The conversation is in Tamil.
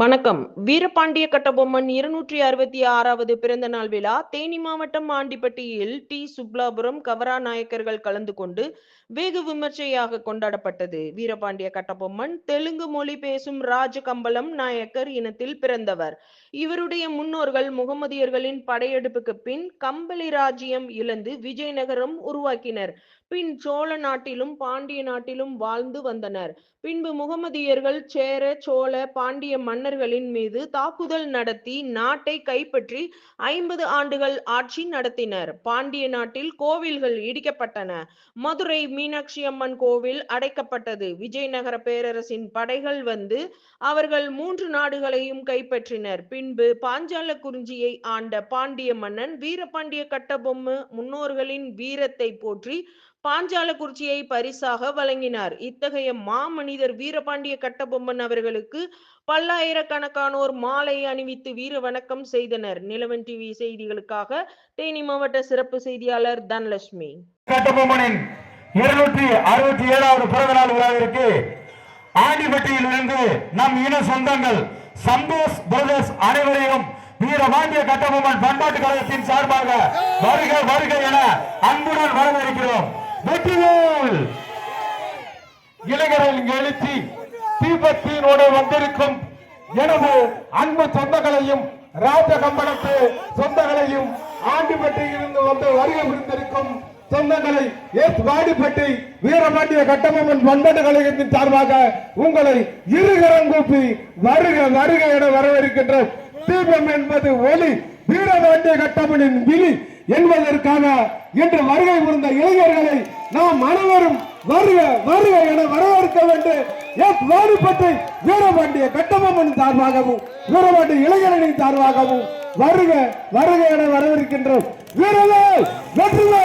வணக்கம். வீரபாண்டிய கட்டபொம்மன் இருநூற்றி அறுபத்தி ஆறாவது பிறந்த நாள் விழா தேனி மாவட்டம் ஆண்டிப்பட்டியில் டி. சுப்லாபுரம் கவரா நாயக்கர்கள் கலந்து கொண்டு வெகு விமர்சையாக கொண்டாடப்பட்டது. வீரபாண்டிய கட்டபொம்மன் தெலுங்கு மொழி பேசும் ராஜ கம்பளம் நாயக்கர் இனத்தில் பிறந்தவர். இவருடைய முன்னோர்கள் முகமதியர்களின் படையெடுப்புக்கு பின் கம்பளி ராஜ்யம் இழந்து விஜயநகரம் உருவாக்கினர். பின் சோழ நாட்டிலும் பாண்டிய நாட்டிலும் வாழ்ந்து வந்தனர். பின்பு முகமதியர்கள் சேர சோழ பாண்டிய மன்னர்களின் மீது தாக்குதல் நடத்தி நாட்டை கைப்பற்றி ஐம்பது ஆண்டுகள் ஆட்சி நடத்தினர். பாண்டிய நாட்டில் கோவில்கள் இடிக்கப்பட்டன. மதுரை மீனாட்சி அம்மன் கோவில் அடைக்கப்பட்டது. விஜயநகர பேரரசின் படைகள் வந்து அவர்கள் மூன்று நாடுகளையும் கைப்பற்றினர். பின்பு பாஞ்சால குறிஞ்சியை ஆண்ட பாண்டிய மன்னன் வீரபாண்டிய கட்டபொம்மு முன்னோர்களின் வீரத்தை போற்றி பாஞ்சால குறிச்சியை பரிசாக வழங்கினார். இத்தகைய மாமனிதர் வீரபாண்டிய கட்டபொம்மன் அவர்களுக்கு பல்லாயிரக்கணக்கானோர் மாலை அணிவித்து வீர வணக்கம் செய்தனர். நிலவன் டிவி செய்திகளுக்காக தேனி மாவட்ட சிறப்பு செய்தியாளர் தனலட்சுமி. கட்டபொம்மனின் இருநூற்றி அறுபத்தி ஏழாவது பிறந்த நாள் விழாவிற்கு ஆண்டிப்பட்டியில் இருந்து நம் இன சொந்தங்கள் சந்தோஷ் பிரதர்ஸ் அனைவரையும் வீரபாண்டிய கட்டபொம்மன் பண்பாட்டு கழகத்தின் சார்பாக வருக வருக என அன்புடன் வரவேற்கிறோம். வெற்றிவேல்! இளைஞரின் எழுச்சி தீபத்தினோடு வந்திருக்கும் எனது அன்பு சொந்தங்களையும் ராஜகம்பளத்து சொந்தங்களையும் ஆண்டிப்பட்டியில் இருந்து வந்து வருகை புரிந்திருக்கும் சொந்தங்களை எஸ் வாடிப்பட்டி வீரபாண்டிய கட்டபொம்மன் பண்பாட்டு கழகத்தின் சார்பாக உங்களை இருகரம் கூப்பி வருக வருக என வரவேற்கின்ற தீபம் என்பது ஒளி வீரபாண்டிய கட்டபொம்மனின் விழி என்பதற்காக இன்று வருகை புரிந்த இளைஞர்களை நாம் அனைவரும் வருக வருக என வரவேற்க வேண்டும் எஸ் வாடிப்பட்டி வீரபாண்டிய கட்டபொம்மன் சார்பாகவும் வீரபாண்டிய இளைஞரணி சார்பாகவும் வருக வருக என வரவிருக்கின்றோம் வீரவே வெற்றிவே